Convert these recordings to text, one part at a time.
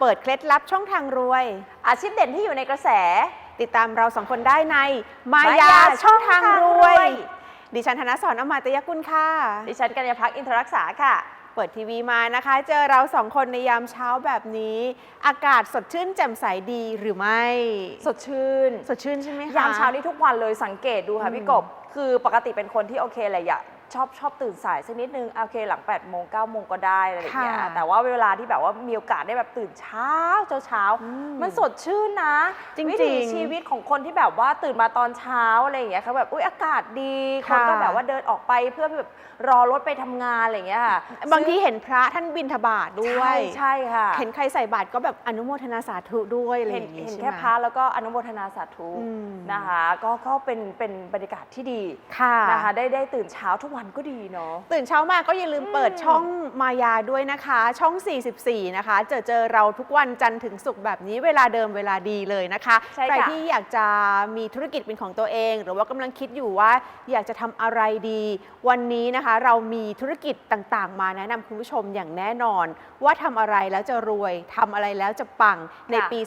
เปิดเคล็ดลับช่องทางรวย อาชีพเด่นที่อยู่ในกระแส ติดตามเราสองคนได้ใน มามายาาช่องทางรวยช่องทางรวย ดิฉันธนสรอมาตยกุลค่ะ ดิฉันกัญญาพักอินทรรักษาค่ะ เปิดทีวีมานะคะ เจอเราสองคนในยามเช้าแบบนี้ อากาศสดชื่นแจ่มใสดีหรือไม่ สดชื่น สดชื่นใช่ไหมคะ ยามเช้านี้ทุกวันเลยสังเกตดูอืค่ะมพี่กบ คือปกติเป็นคนที่โอเคแหละอยาก ชอบชอบตื่นสายสักนิดนึงโอเคหลัง8ปดโมงเก้าโมงก็ได้อะไรอย่างเงี้ยค่ะ แต่ว่าเวลาที่แบบว่ามีโอกาสได้แบบตื่นเช้าเช้าเช้าๆอืมมันสดชื่นนะจริงๆวิถีชีวิตของคนที่แบบว่าตื่นมาตอนเช้าอะไรอย่างเงี้ยเขาแบบอุ้ยอากาศดีคนค่ะก็แบบว่าเดินออกไปเพื่อแบบรอรถไปทำงานอะไรอย่างเงี้ยค่ะบางทีเห็นพระท่านบินทบาทด้วใช่ย ใช่ค่ะ เห็นใครใส่บาตรก็แบบอนุโมทนาสาธุด้วยอะไรอเห็นย่างงี้เห็นใช่ไหม แค่พระแล้วก็อนุโมทนาสาธุอืม นะคะ ก็ก็เป็นเป็นบรรยากาศที่ดีค่ะ นะคะ ได้ได้ตื่นเช้าทุกวันก็ดีเนาะ ตื่นเช้ามาก็อย่าลืมเปิดอืมช่องมายาด้วยนะคะ ช่อง 44 นะคะ เจอเจอเราทุกวันจันทร์ถึงศุกร์แบบนี้เวลาเดิมเวลาดีเลยนะคะใช่ใครค่ะที่อยากจะมีธุรกิจเป็นของตัวเอง หรือว่ากำลังคิดอยู่ว่าอยากจะทำอะไรดี วันนี้นะคะ เรามีธุรกิจต่างๆ มาแนะนำคุณผู้ชมอย่างแน่นอน ว่าทำอะไรแล้วจะรวยทำอะไรแล้วจะปังในปี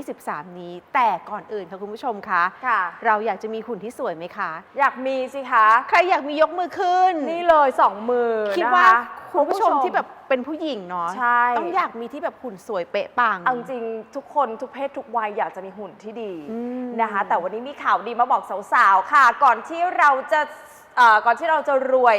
2023 นี้ แต่ก่อนอื่นค่ะคุณผู้ชมคะค่ะเราอยากจะมีหุ่นที่สวยไหมคะ อยากมีสิคะ ใครอยากมียกมือขึ้นนี่เลยสองมือคิดนะะว่าคุณผู้ชมที่แบบเป็นผู้หญิงเนาะใช่ ต้องอยากมีที่แบบหุ่นสวยเป๊ะปัง เอาจริงๆทุกคนทุกเพศทุกวัยอยากจะมีหุ่นที่ดีอืมนะคะ แต่วันนี้มีข่าวดีมาบอกสาวๆค่ะ ก่อนที่เราจะ เอ่อก่อนที่เราจะรวย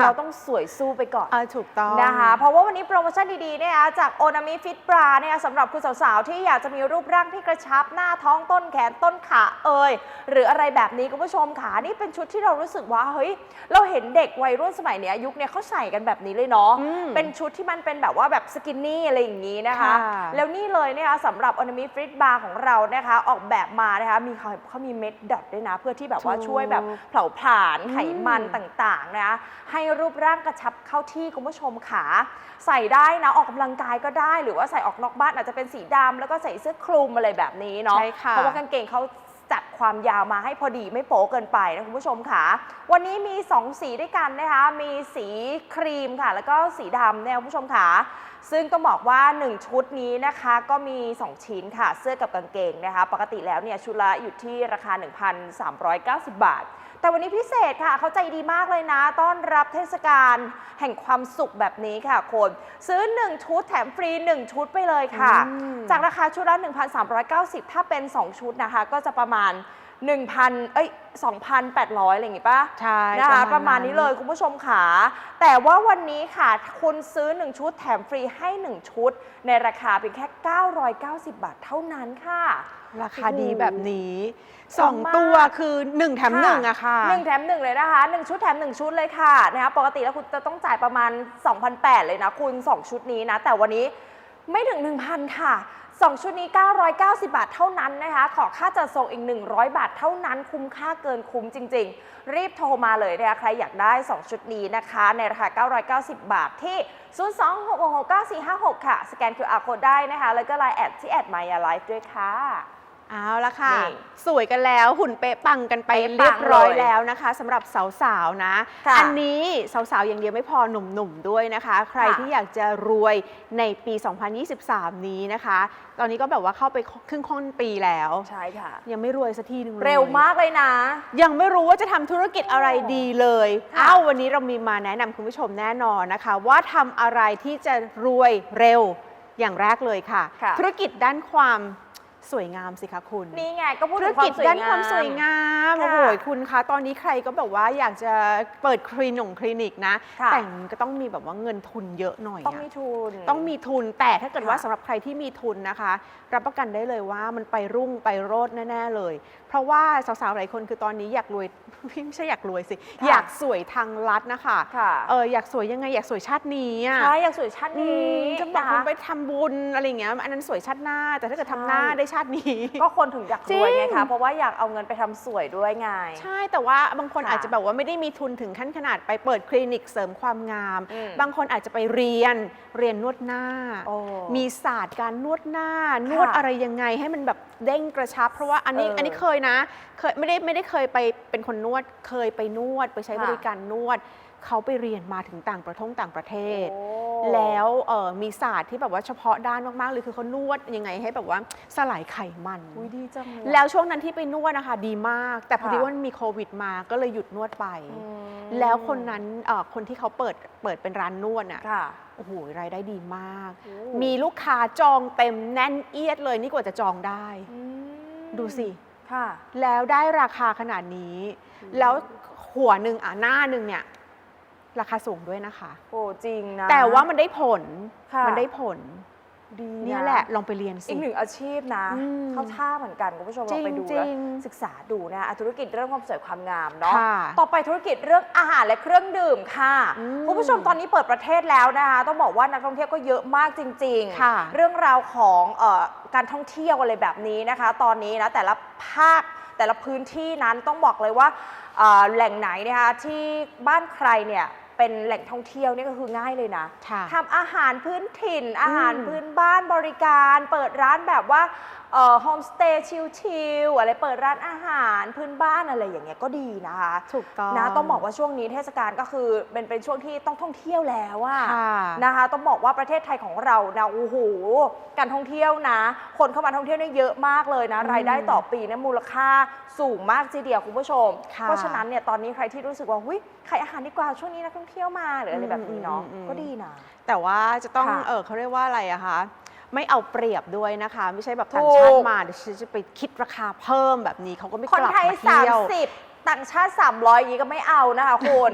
เราต้องสวยสู้ไปก่อนอ่าถูกต้อง นะคะ เพราะว่าวันนี้โปรโมชั่นดีๆเนี่ยนะคะจากโอนามิฟิตบราเนี่ยสำหรับคุณสาวๆ ที่อยากจะมีรูปร่างที่กระชับหน้าท้องต้นแขนต้นขาเอ่ยหรืออะไรแบบนี้คุณผู้ชมค่ะนี่เป็นชุดที่เรารู้สึกว่าเฮ้ยเราเห็นเด็กวัยรุ่นสมัยเนี้ยยุคเนี้ยเขาใส่กันแบบนี้เลยเนาะอืมเป็นชุดที่มันเป็นแบบว่าแบบสกินนี่อะไรอย่างนี้นะคะ ค่ะ แล้วนี่เลยนะคะสำหรับโอนามิฟิตบาร์ของเรานะคะออกแบบมานะคะมีเขาเขามีเม็ดดัดด้วยนะเพื่อที่แบบว่าช่วยแบบเผาผลาญไขมันต่างๆนะคะให้รูปร่างกระชับเข้าที่คุณผู้ชมขาใส่ได้นะออกกำลังกายก็ได้ หรือว่าใส่ออกนอกบ้านอาจจะเป็นสีดำแล้วก็ใส่เสื้อคลุมอะไรแบบนี้เนาะใช่ค่ะเพราะว่ากางเกงเขาจัดความยาวมาให้พอดีไม่โป๊เกินไปนะคุณผู้ชมค่ะ วันนี้มี 2 สีด้วยกันนะคะ มีสีครีมค่ะ แล้วก็สีดำเนี่ยคุณผู้ชมค่ะ ซึ่งต้องบอกว่า 1 ชุดนี้นะคะ ก็มี 2 ชิ้นค่ะ เสื้อกับกางเกงนะคะ ปกติแล้วเนี่ยชุดละอยู่ที่ราคา 1,390 บาท แต่วันนี้พิเศษค่ะเขาใจดีมากเลยนะ ต้อนรับเทศกาลแห่งความสุขแบบนี้ค่ะคน ซื้อ 1 ชุดแถมฟรี 1 ชุดไปเลยค่ะอืมจากราคาชุดละ 1,390 ถ้าเป็น 2 ชุดนะคะ ก็จะประมาณ 1,000 เอ้ย 2,800 อะไรอย่างงี้ป่ะใช่นะคะ ปประระมามาณณนั้น นี้เลยคุณผู้ชมค่ะแต่ว่าวันนี้ค่ะ คุณซื้อ 1 ชุดแถมฟรีให้ 1 ชุด ในราคาเพียงแค่ 990 บาทเท่านั้นค่ะ ราคาดีแบบนี้ สอง2ตัวมากคือ 1 แถมหนึ่งอะค่ะ หนึ่งแถมหนึ่งเลยนะคะหนึ่งชุดแถมหนึ่งชุดเลยค่ะนะคะปกติแล้วคุณจะต้องจ่ายประมาณ2,800เลยนะคุณ 2 ชุดนี้นะ แต่วันนี้ไม่ถึง 1,000 ค่ะ 2 ชุดนี้ 990 บาทเท่านั้นนะคะ ขอค่าจัดส่งอีก 100 บาทเท่านั้น คุ้มค่าเกินคุ้มจริง ๆ รีบโทรมาเลยนะคะ ใครอยากได้ 2 ชุดนี้นะคะ ในราคา 990 บาทที่ 026699456 ค่ะ สแกน QR code ได้นะคะ แล้วก็ไลน์แอดที่แอดมายาไลฟ์ด้วยค่ะ เอาละค่ะ นี่สวยกันแล้วหุ่นเป๊ะปังกันไปเป๊ะปังเรียบร้อยเลยแล้วนะคะสำหรับสาวๆนะค่ะอันี้สาวๆอย่างเดียวไม่พอหนุ่มๆด้วยนะคะ ใครค่ะที่อยากจะรวยในปี 2023 นี้นะคะ ตอนนี้ก็แบบว่าเข้าไปครึ่งค่อนปีแล้ว ใช่ค่ะ ยังไม่รวยสักทีหนึงเลย เร็วมากเลยนะ ยังไม่รู้ว่าจะทำธุรกิจอะไรดีเลย ค่ะอ้าววันนี้เรามีมาแนะนำคุณผู้ชมแน่นอนนะคะ ว่าทำอะไรที่จะรวยเร็วอย่างแรกเลยค่ะ ค่ะธุรกิจด้านความ สวยงามสิคะคุณนี่ไงก็พูดธุรถึงควากิมจสวยด้านงาม ความสวยงามค่ะโอ้โหคุณคะตอนนี้ใครก็แบบว่าอยากจะเปิดคลินิกคลินิกนะ ค่ะ แต่งก็ต้องมีแบบว่าเงินทุนเยอะหน่อยต้องอะ มีทุน ต้องมีทุนแต่ถ้าเกิดว่าค่ะสำหรับใครที่มีทุนนะคะ รับประกันได้เลยว่ามันไปรุ่งไปโรดแน่ ๆ เลย เพราะว่าสาวๆหลายคนคือตอนนี้อยากรวย ไม่ใช่อยากรวยสิ ค่ะอยากสวยทางลัดนะคะค่ะ เอออยากสวยยังไงอยากสวยชาตินี้อะใช่อยากสวยชาติอืนี้มจะบอกนะคุณคะ ไปทำบุญอะไรอย่างเงี้ยอันนั้นสวยชาติหน้า แต่ถ้าเกิดทำใช่หน้าได้ชาตินี้ ก็คนถึงอยากรวยไงจริคะ ง เพราะว่าอยากเอาเงินไปทำสวยด้วยไง ใช่แต่ว่าบางคนค่ะอาจจะแบบว่าไม่ได้มีทุนถึงขั้นขนาดไปเปิดคลินิกเสริมความงาม อืมบางคนอาจจะไปเรียนเรียนนวดหน้า โอ้มีศาสตร์การนวดหน้า นวดอะไรยังไงให้มันแบบเด้งกระชับ เพราะว่าอันนี้เอออัอันนี้เคยนะ เคยไม่ได้ไม่ได้เคยไปเป็นคนนวดเคยไปนวดไปใช้ค่ะ บริการนวด เขาไปเรียนมาถึงต่างประเทศต่างประเทศ โอ้ แล้วเอ่อมีศาสตร์ที่แบบว่าเฉพาะด้านมากๆเลยคือเขานวดยังไงให้แบบว่าสลายไขมัน อุ้ยดีจังเลย แล้วช่วงนั้นที่ไปนวดนะคะดีมาก แต่พอดีค่ะ ว่ามันมีโควิดมาก็เลยหยุดนวดไป อืมแล้วคนนั้นเอ่อคนที่เขาเปิดเปิดเป็นร้านนวดอะค่ะโอ้โหรายได้ดีมาก โอ้มีลูกค้าจองเต็มแน่นเอียดเลยนี่กว่าจะจองได้ อืมดูสิ ค่ะ แล้วได้ราคาขนาดนี้อืมแล้วหัวหนึ่งอะหน้าหนึ่งเนี่ย ราคาสูงด้วยนะคะ โอ้จริงนะ แต่ว่ามันได้ผล ค่ะ มันได้ผลดีเนี่ยแหละลองไปเรียนสิ อีกหนึ่งอาชีพนะ อืมเข้าท่าเหมือนกันคุณผู้ชมจลริองงไปดูจแล้ริวงศึกษาดูนะอะธุรกิจเรื่องความสวยความงามเนาะค่ะต่อไปธุรกิจเรื่องอาหารและเครื่องดื่มค่ะอืมคุณผู้ชมตอนนี้เปิดประเทศแล้วนะคะต้องบอกว่านักท่องเที่ยวก็เยอะมากจริง ค่ะเรื่องราวของเออการท่องเที่ยวอะไรแบบนี้นะคะ ตอนนี้นะแต่ละภาคแต่ละพื้นที่นั้นต้องบอกเลยว่าเอ่อแหล่งไหนนะคะที่บ้านใครเนี่ย เป็นแหล่งท่องเที่ยวนี่ก็คือง่ายเลยนะค่ะทำอาหารพื้นถิ่น อาหารอืมพื้นบ้านบริการ เปิดร้านแบบว่าโฮมสเตย์ชิลๆอะไรเปิดร้านอาหารพื้นบ้านอะไรอย่างเงี้ยก็ดีนะคะถูกต้องนะต้องบอกว่าช่วงนี้เทศกาลก็คือเป็นเป็นช่วงที่ต้องท่องเที่ยวแล้วอะค่ะนะคะ ต้องบอกว่าประเทศไทยของเรานะโอ้โหการท่องเที่ยวนะ คนเข้ามาท่องเที่ยวเนี่ยเยอะมากเลยนะอืมรายได้ต่อปีนะมูลค่าสูงมากทีเดียวคุณผู้ชมค่ะเพราะฉะนั้นเนี่ยตอนนี้ใครที่รู้สึกว่าหุ้ยขายอาหารดีกว่าช่วงนี้นักท่องเที่ยวมาหรืออะไรแบบนี้เนาะอืมอืมอืม ก็ดีนะ แต่ว่าจะต้องค่ะเออเขาเรียกว่าอะไรอะคะไม่เอาเปรียบด้วยนะคะ ไม่ใช่แบบถูกต่างชาติมาเดี๋ยวฉันจะไปคิดราคาเพิ่มแบบนี้เขาก็ไม่คนกลับไทย มาเที่ยว 30 ต่างชาติ 300 อย่างนี้ก็ไม่เอานะคะคุณ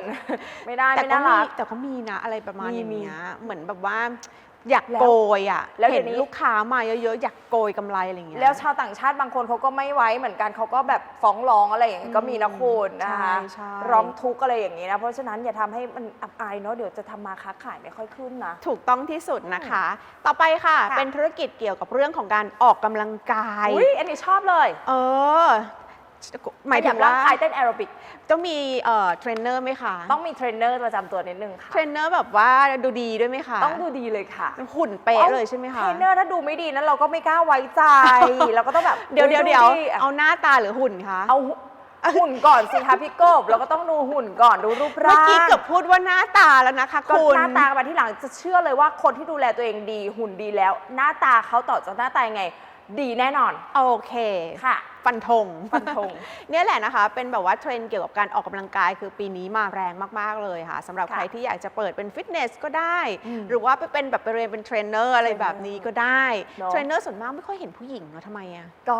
ไม่ได้แต่ไม่ก็น่ามีรัก แต่ก็มีนะอะไรประมาณมีอย่างมีเงี้ยเหมือนแบบว่า อยากแล้วโกยอะแล้วเดี๋เห็ยวนนี้ลูกค้ามาเยอะๆอยากโกยกำไรอะไรอย่างเงี้ยแล้วชาวต่างชาติบางคนเขาก็ไม่ไว้เหมือนกันเขาก็แบบฟ้องร้องอะไรอย่างนี้ก็มีนะคุณนะคะใช่ใช่ร้องทุกข์อะไรอย่างนี้นะเพราะฉะนั้นอย่าทำให้มันอับอายเนาะเดี๋ยวจะทำมาค้าขายไม่ค่อยขึ้นนะถูกต้องที่สุดนะคะ ต่อไปค่ะค่ะเป็นธุรกิจเกี่ยวกับเรื่องของการออกกำลังกายอุ้ยอันนี้ชอบเลย เออ หมายถึงร่าว่างกายเต้นแอโรบิกต้องมีเอ่อเทรนเนอร์ไหมคะต้องมีเทรนเนอร์ประจำตัวนิดนึงค่ะเทรนเนอร์แบบว่าดูดีด้วยไหมคะต้องดูดีเลยค่ะหุ่นเป๊ะเลยใช่ไหมคะเทรนเนอร์ถ้าดูไม่ดีนั้นเราก็ไม่กล้าไว้ใจเราก็ต้องแบบเดี๋ยวเดี๋ยวเดี๋ยวดิอะเอาหน้าตาหรือหุ่นคะเอาหุ่นก่อนสิคะพี่กบเราก็ต้องดูหุ่นก่อนดูรูปเมื่อร่างกี้เกือบพูดว่าหน้าตาแล้วนะคะก็คุณหน้าตามาที่หลังจะเชื่อเลยว่าคนที่ดูแลตัวเองดีหุ่นดีแล้ว หน้าตาเขาต่อจากหน้าตายังไง ดีแน่นอนโอเคค่ะ ฟันธงฟันธงเนี่ยแหละนะคะ เป็นแบบว่าเทรนด์เกี่ยวกับการออกกำลังกายคือปีนี้มาแรงมาก ๆ เลยค่ะสำหรับค่ะใครที่อยากจะเปิดเป็นฟิตเนสก็ได้อืมหรือว่าไปเป็นแบบไปเรียนเป็นเทรนเนอร์อะไรแบบนี้ก็ได้เนอะเทรนเนอร์ส่วนมากไม่ค่อยเห็นผู้หญิงเนาะทำไมอะก็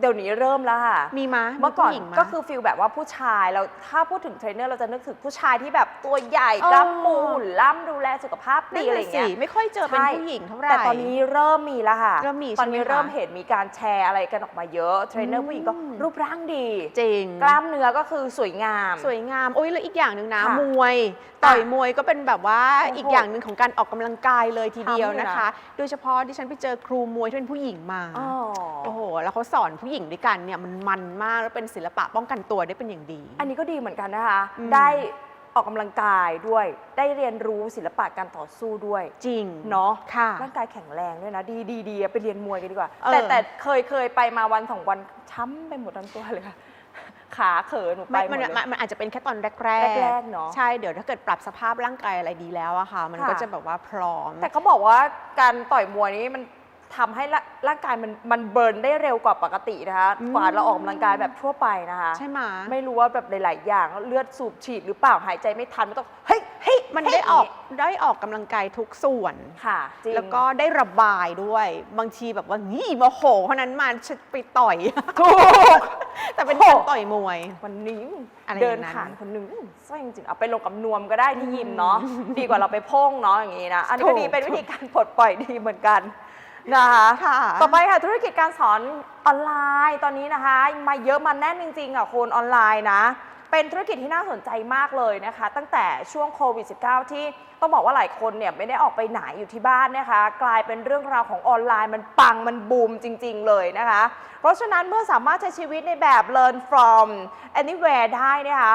เดี๋ยวนี้เริ่มแล้วค่ะ มีมะเมื่อก่อนผู้หญิงมะก็คือฟิลแบบว่าผู้ชายเราถ้าพูดถึงเทรนเนอร์เราจะนึกถึงผู้ชายที่แบบตัวใหญ่เออกล้ามปูหุ่นล่ำดูแลสุขภาพดีนั่นอะไรอน่ะย่างสิเงี้ยไม่ค่อยเจอเป็นใช่ผู้หญิงเท่าไหร่แต่ตอนนี้เริ่มมีแล้วค่ะเริ่มมีตอนนี้ใช่ไหมคะเริ่มเห็นมีการแชร์อะไรกันออกมาเยอะเทรนเนออืร์มผู้หญิงก็รูปร่างดีจริงกล้ามเนื้อก็คือสวยงาม สวยงามโอ้ยแล้วอีกอย่างหนึ่งนะค่ะมวยต่อยอะมวยก็เป็นแบบว่าโอ้โหอีกอย่างหนึ่งของการออกกำลังกายเลยทีเดียวทำอยู่นะนะคะ โดยเฉพาะดิฉันไปเจอครูมวยที่เป็นผู้หญิงมาอ๋อโอ้โห แล้วเขาสอนผู้หญิงด้วยกันเนี่ยมันมันมากแล้วเป็นศิลปะป้องกันตัวได้เป็นอย่างดี อันนี้ก็ดีเหมือนกันนะคะ อืม ได้ออกกำลังกายด้วย ได้เรียนรู้ศิลปะการต่อสู้ด้วย จริงเนาะ ค่ะ ร่างกายแข็งแรงด้วยนะ ดีดีดีไปเรียนมวยกันดีกว่า เออ แต่แต่เคยเคยไปมาวันสองวันช้ำไปหมดทั้งตัวเลยค่ะ ขาเขินหนูไปไม่หมมันดเลย มันมันอาจจะเป็นแค่ตอนแรกแรกๆเนอะใช่เดี๋ยวถ้าเกิดปรับสภาพร่างกายอะไรดีแล้วอะค่ะ มันค่ะ ก็จะแบบว่าพร้อม แต่เขาบอกว่าการต่อยมวยนี้มัน ทำให้ร่าร่างกายมันมันเบิร์นได้เร็วกว่าปกตินะคะอืม กว่าเราออกกำลังกายแบบทั่วไปนะคะใช่ไหมไม่รู้ว่าแบบหลาย ๆ อย่างเลือดสูบฉีดหรือเปล่าหายใจไม่ทันไม่ต้องเฮ้ยเฮ้ยมันเฮ้ยได้ออกย่างได้ออกกำลังกายทุกส่วนงี้ค่ะจริง แล้วก็ได้ระบายด้วย บางทีแบบว่างี้โมโหเพราะนั้นมาฉันไปต่อยถูก แต่เป็นโอ้การต่อยมวย วันนี้อะไรเดินอย่างนั้นผ่านคนหนึ่งใช่จริงๆเอาไปลงกับนวมก็ได้ที่ยิมเนาะดีกว่าเราไปโพ่งเนาะอย่างนี้นะ อันนี้ก็ถูกดีเป็นวิธีการปลดปล่อยดีเหมือนกัน นะคะค่ะ ต่อไปค่ะธุรกิจการสอนออนไลน์ตอนนี้นะคะ มาเยอะมาแน่นจริงๆอะคุณออนไลน์นะ เป็นธุรกิจที่น่าสนใจมากเลยนะคะ ตั้งแต่ช่วงโควิด -19 ที่ต้องบอกว่าหลายคนเนี่ยไม่ได้ออกไปไหนอยู่ที่บ้านนะคะ กลายเป็นเรื่องราวของออนไลน์มันปังมันบูมจริง ๆ เลยนะคะ เพราะฉะนั้นเมื่อสามารถใช้ชีวิตในแบบ learn from anywhere ได้นะคะ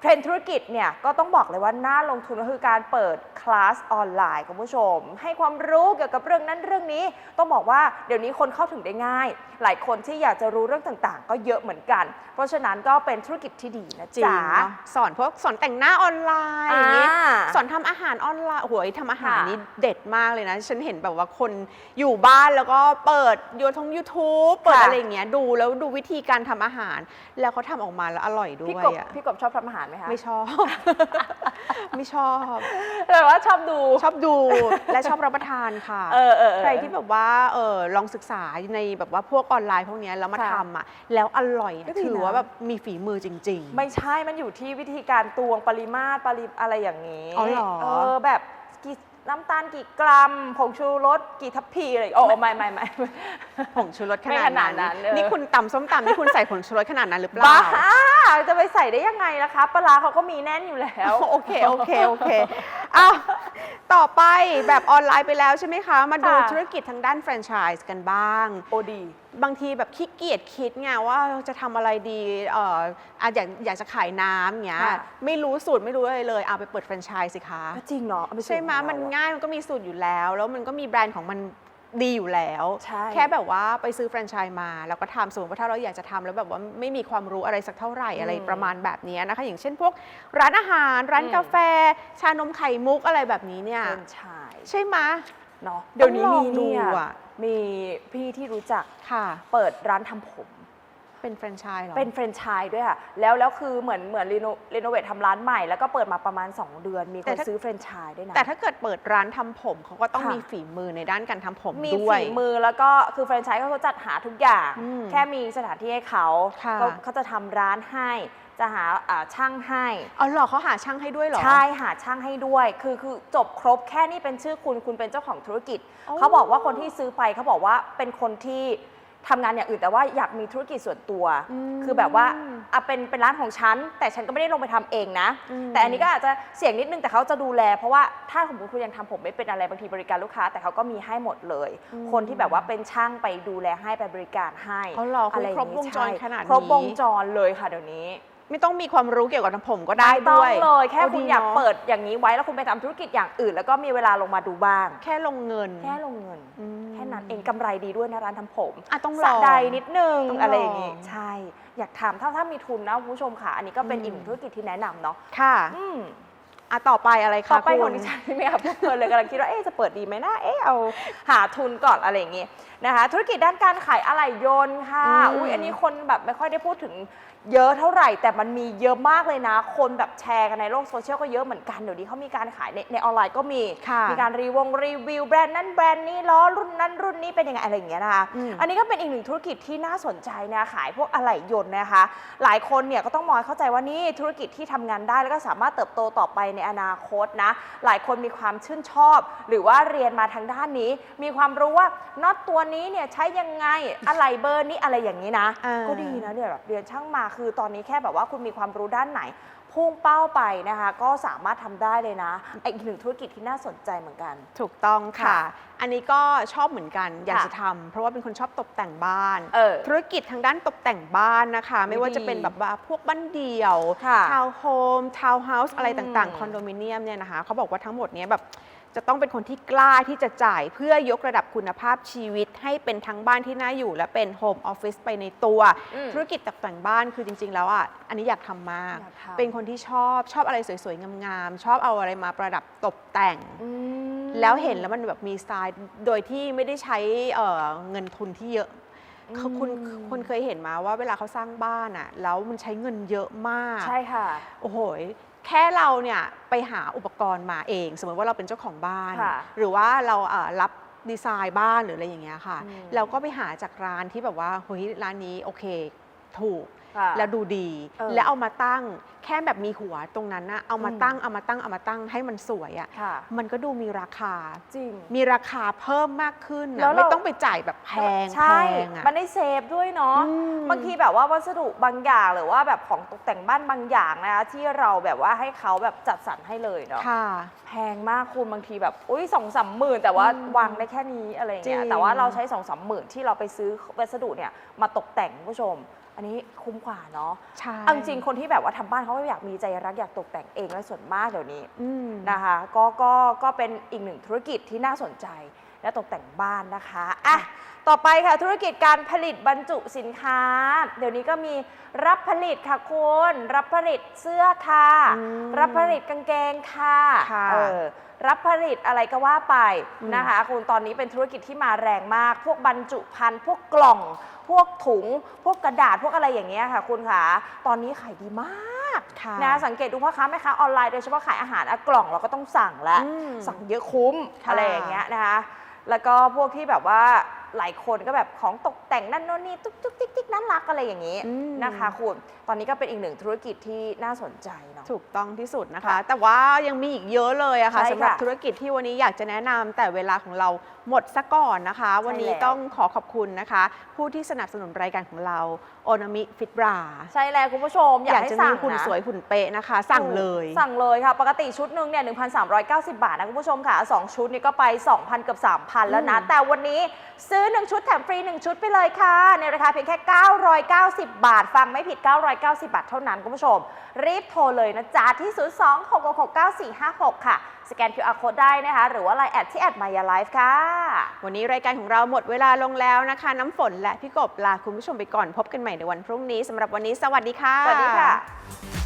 เทรนด์ธุรกิจเนี่ยก็ต้องบอกเลยว่าน่าลงทุนก็คือการเปิดคลาสออนไลน์คุณผู้ชม ให้ความรู้เกี่ยวกับเรื่องนั้นเรื่องนี้ ต้องบอกว่าเดี๋ยวนี้คนเข้าถึงได้ง่าย หลายคนที่อยากจะรู้เรื่องต่างๆ ก็เยอะเหมือนกัน เพราะฉะนั้นก็เป็นธุรกิจที่ดีนะจริงจ๊ะเนาะสอนพวกสอนแต่งหน้าออนไลน์อย่างนี้อ่าสอนทำอาหารออนไลน์โอ้โหทำอาหารค่ะนี่เด็ดมากเลยนะ ฉันเห็นแบบว่าคนอยู่บ้านแล้วก็เปิดยูทง YouTube เปิดค่ะอะไรอย่างเงี้ยดูแล้วดูวิธีการทำอาหาร แล้วเขาทำออกมาแล้วอร่อยด้พี่วยกบอะพี่กบชอบทำอาหารไหมคะ ไม่ชอบ ไม่ชอบ แต่ว่าชอบดู ชอบดูและชอบรับประทานค่ะเออเออเออใครที่แบบว่าเออลองศึกษาในแบบว่าพวกออนไลน์พวกเนี้ยแล้วมาค่ะทำอะแล้วอร่อยอะก็ดีนะ ถือว่าแบบมีฝีมือจริงๆไม่ใช่มันอยู่ที่วิธีการตวงปริมาตรปริอะไรอย่างนี้อ๋อเหรอ เออแบบกี่ น้ำตาลกี่กรัม ผงชูรสกี่ทัพพีอะไรโอ้ไม่ไม่ไม่ ผงชูรสขไม่นาขดนานั้ดนนั้นเออ นี่คุณตำส้มตำนี่คุณใส่ผงชูรสขนาดนั้นหรือเปล่า บ้าจะไปใส่ได้ยังไงล่ะคะปลาร้าเขาก็มีแน่นอยู่แล้ว โอเค โอเค โอเคอ้าวต่อไปแบบออนไลน์ไปแล้วใช่ไหมคะ มาดูค่ะ ธุรกิจทางด้านแฟรนไชส์กันบ้าง โอดี บางทีแบบขี้เกียจคิดไงว่าจะทำอะไรดีเอ่ออะอยากอยากจะขายน้ำอย่างเงี้ยค่ะ ไม่รู้สูตรไม่รู้อะไรเลยเอาไปเปิดแฟรนไชส์สิคะ ก็จริงเนาะใช่ไหมมันง่ายมันก็มีสูตรอยู่แล้ว แล้วมันก็มีแบรนด์ของมันดีอยู่แล้ว ใช่ แค่แบบว่าไปซื้อแฟรนไชส์มา แล้วก็ทำสมมติว่าถ้าเราอยากจะทำแล้วแบบว่าไม่มีความรู้อะไรสักเท่าไหร่อะไรประมาณแบบนี้นะคะ อย่างเช่นพวกร้านอาหาร ร้านกาแฟ ชานมไข่มุกอะไรแบบนี้เนี่ย เป็นชายใช่ไหมเนาะเดี๋ยวนี้ต้องลมีองดูเนี่ย อะ มีพี่ที่รู้จักค่ะ เปิดร้านทำผม เป็นแฟรนไชส์เหรอ เป็นแฟรนไชส์ด้วยค่ะ แล้วแล้วคือเหมือนเหมือนรีโนรีโนเวททำร้านใหม่ แล้วก็เปิดมาประมาณ 2 เดือน มีคแต่นถ้า ซื้อแฟรนไชส์ด้วยนะ แต่ถ้าเกิดเปิดร้านทำผมเขาก็ต้องค่ะ มีฝีมือในด้านการทำผมมีด้วย ฝีมือแล้วก็คือแฟรนไชส์เขาจัดหาทุกอย่าง อืมแค่มีสถานที่ให้เขาค่ะก็เขาจะทำร้านให้ จะหาอ่าช่างให้ อ๋อเหรอเขาหาช่างให้ด้วยเหรอ ใช่หาช่างให้ด้วย คือคือจบครบแค่นี้เป็นชื่อคุณคุณเป็นเจ้าของธุรกิจ โอ้ เขาบอกว่าคนที่ซื้อไปเขาบอกว่าเป็นคนที่ ทำงานอย่างอื่นแต่ว่าอยากมีธุรกิจส่วนตัว อืมคือแบบว่าอะเป็นเป็นร้านของฉัน แต่ฉันก็ไม่ได้ลงไปทำเองนะ อืม แต่อันนี้ก็อาจจะเสี่ยงนิดนึงแต่เขาจะดูแล เพราะว่าถ้าสมมติคุณยังทำผมไม่เป็นอะไรบางทีบริการลูกค้า แต่เขาก็มีให้หมดเลยคนที่แบบว่าเป็นช่างไปดูแลให้ไปบริการให้เขาเหรอคือไรย่าครบวงจรใช่ขนาดนี้ ครบวงจรเลยค่ะเดี๋ยวนี้ ไม่ต้องมีความรู้เกี่ยวกับทำผมก็ได้ไม่ต้ด้อวงยเลยแค่โคุณอยากนะเปิดอย่างนี้ไว้แล้วคุณไปทำธุรกิจอย่างอื่น แล้วก็มีเวลาลงมาดูบ้าง แค่ลงเงินแค่ลงเงิน อืมแค่นั้นเองกำไรดีด้วยนะร้านทำผมอะต้องลสะอง ใดนิดนึงต้องอะไรอย่างงี้ลองใช่ อยากทำถ้าถ้ามีทุนนะคุณผู้ชมค่ะ อันนี้ก็เป็นอืม อีกหนึ่งธุรกิจที่แนะนำเนาะค่ะอืมอะต่อไปอะไรคะต่อไปขคุองณ ดิฉันไม่อยากพูดเพลินเลยกำลังคิดว่าเอ๊ะจะเปิดดีไหมนะเอ๊ะเอาหาทุนก่อนอะไรอย่างงี้นะคะ ธุรกิจด้านการขายอะไหล่ยนต์ค่ะ อืม อุ้ยอันนี้คนแบบไม่ค่อยได้พูดถึง เยอะเท่าไหร่ แต่มันมีเยอะมากเลยนะ คนแบบแชร์กันในโลกโซเชียลก็เยอะเหมือนกัน เดี๋ยวนี้เขามีการขายในในออนไลน์ก็มี ค่ะมีการรีวงรีวิวแบรนด์นั้นแบรนด์นี้ล้อรุ่นนั้นรุ่นนี้เป็นยังไงอะไรอย่างเงี้ยนะคะอืมอันนี้ก็เป็นอีกหนึ่งธุรกิจที่น่าสนใจนะขายพวกอะไหล่ยนต์นะคะ หลายคนเนี่ยก็ต้องมองให้เข้าใจว่านี่ธุรกิจที่ทำงานได้แล้วก็สามารถเติบโตต่อไปในอนาคตนะ หลายคนมีความชื่นชอบ หรือว่าเรียนมาทางด้านนี้ มีความรู้ว่าน็อตตัวนี้เนี่ยใช้ยังไงอะไหล่เบอร์นี้อะไรอย่างนี้นะ อ่า ก็ดีนะเนี่ยแบบเรียนช่างมาคือตอนนี้แค่แบบว่าคุณมีความรู้ด้านไหน พุ่งเป้าไปนะคะ ก็สามารถทำได้เลยนะอีกหนึ่งธุรกิจที่น่าสนใจเหมือนกัน ถูกต้องค่ะค่ะอันนี้ก็ชอบเหมือนกันอยากค่ะจะทำเพราะว่าเป็นคนชอบตกแต่งบ้าน เออ ธุรกิจทางด้านตกแต่งบ้านนะคะ ไม่ว่าดีจะเป็นแบบว่าพวกบ้านเดี่ยวค่ะทาวน์โฮมทาวน์เฮาส์อะไรอืมต่างๆคอนโดมิเนียมเนี่ยนะคะเขาบอกว่าทั้งหมดเนี้ยแบบ จะต้องเป็นคนที่กล้าที่จะจ่ายเพื่อยกระดับคุณภาพชีวิต ให้เป็นทั้งบ้านที่น่าอยู่ และเป็นโฮมออฟฟิศไปในตัว อืมธุรกิจตกแต่งบ้านคือจริง ๆ แล้วอะอันนี้อยากทำมาก อยากทำ เป็นคนที่ชอบชอบอะไรสวย ๆ งามๆชอบเอาอะไรมาประดับตกแต่ง อืม แล้วเห็นแล้วมันแบบมีสไตล์โดยที่ไม่ได้ใช้เอ่อเงินทุนที่เยอะอืมคือคุณคุณเคยเห็นมาว่าเวลาเขาสร้างบ้านอะแล้วมันใช้เงินเยอะมาก ใช่ค่ะ โอ้โห แค่เราเนี่ยไปหาอุปกรณ์มาเอง สมมติว่าเราเป็นเจ้าของบ้าน ค่ะหรือว่าเราเอ่อรับดีไซน์บ้านหรืออะไรอย่างเงี้ยค่ะ อืม เราก็ไปหาจากร้านที่แบบว่าเฮ้ยร้านนี้โอเค ถูก ค่ะแล้วดูดี เออแล้วเอามาตั้งแค่แบบมีหัวตรงนั้นนะเอามาอืม ตั้งเอามาตั้งเอามาตั้งให้มันสวยอะค่ะ มันก็ดูมีราคา จริง มีราคาเพิ่มมากขึ้นแล้นะวเรา ไม่ต้องไปจ่ายแบบแพงใช่ แพงอะมันได้เซฟด้วยเนาะ อืมบางทีแบบว่าวัสดุบางอย่างหรือว่าแบบของตกแต่งบ้านบางอย่างนะคะที่เราแบบว่าให้เขาแบบจัดสรรให้เลยเนาะ ค่ะ แพงมากคุณบางทีแบบอุ้ยสองสามหมื่นแต่ว่าอืมวางได้แค่นี้อะไรอย่างเงี้จยริงแต่ว่าเราใช้สองสามหมื่นที่เราไปซื้อวัสดุเนี่ยมาตกแต่งคุณผู้ชม อันนี้คุ้มกว่าเนาะใช่เอาจริงๆคนที่แบบว่าทำบ้านเขาก็อยากมีใจรักอยากตกแต่งเองและส่วนมากเดี๋ยวนี้อืมนะคะก็ก็ก็เป็นอีกหนึ่งธุรกิจที่น่าสนใจและตกแต่งบ้านนะคะอะต่อไปค่ะธุรกิจการผลิตบรรจุสินค้า เดี๋ยวนี้ก็มีรับผลิตค่ะคุณรับผลิตเสื้อค่ะอืมรับผลิตกางเกงค่ะค่ะเออรับผลิตอะไรก็ว่าไปอืมนะคะคุณตอนนี้เป็นธุรกิจที่มาแรงมาก พวกบรรจุภัณฑ์พวกกล่อง พวกถุง พวกกระดาษพวกอะไรอย่างเงี้ยค่ะคุณค่ะตอนนี้ขายดีมากค่ะนะสังเกตดูพ่อค้าแม่ค้าออนไลน์โดยเฉพาะขายอาหารอะกล่องเราก็ต้องสั่งแล้วอืมสั่งเยอะคุ้มค่ะอะไรอย่างเงี้ยนะคะแล้วก็พวกที่แบบว่า หลายคนก็แบบของตกแต่งนั่นโน่นนี่ตุ๊กตุ๊กติ๊กติ๊กน่ารักอะไรอย่างงี้อืมนะคะคุณตอนนี้ก็เป็นอีกหนึ่งธุรกิจที่น่าสนใจเนาะถูกต้องที่สุดนะคะค่ะแต่ว่ายังมีอีกเยอะเลยอะค่ะใช่สำหรับค่ะธุรกิจที่วันนี้อยากจะแนะนำแต่เวลาของเราหมดซะก่อนนะคะ วันนี้แล้วต้องขอขอบคุณนะคะ ผู้ที่สนับสนุนรายการของเราโอนามิฟิตบราใช่แล้วคุณผู้ชม อยากให้จะสั่มีงหุ่นนะสวยหุ่นเป๊ะนะคะ สั่งเลย สั่งเลยค่ะ ปกติชุดหนึ่งเนี่ย1,390 บาทนะคุณผู้ชมค่ะ 2 ชุดนี่ก็ไป 2,000กับ3,000 แล้วนะอืมแต่วันนี้ซื้อ 1 ชุดแถมฟรี 1 ชุดไปเลยค่ะ ในราคาเพียงแค่ 990 บาท ฟังไม่ผิด 990 บาทเท่านั้นคุณผู้ชม รีบโทรเลยนะจ๊ะ ที่ 026669456 ค่ะ สแกน QR code ได้นะคะ หรือว่าไลน์แอดที่แอดมายาไลฟ์ค่ะ วันนี้รายการของเราหมดเวลาลงแล้วนะคะ น้ำฝนและพี่กบลาคุณผู้ชมไปก่อนพบกันใหม่ในวันพรุ่งนี้สำหรับวันนี้สวัสดีค่ะ สวัสดีค่ะ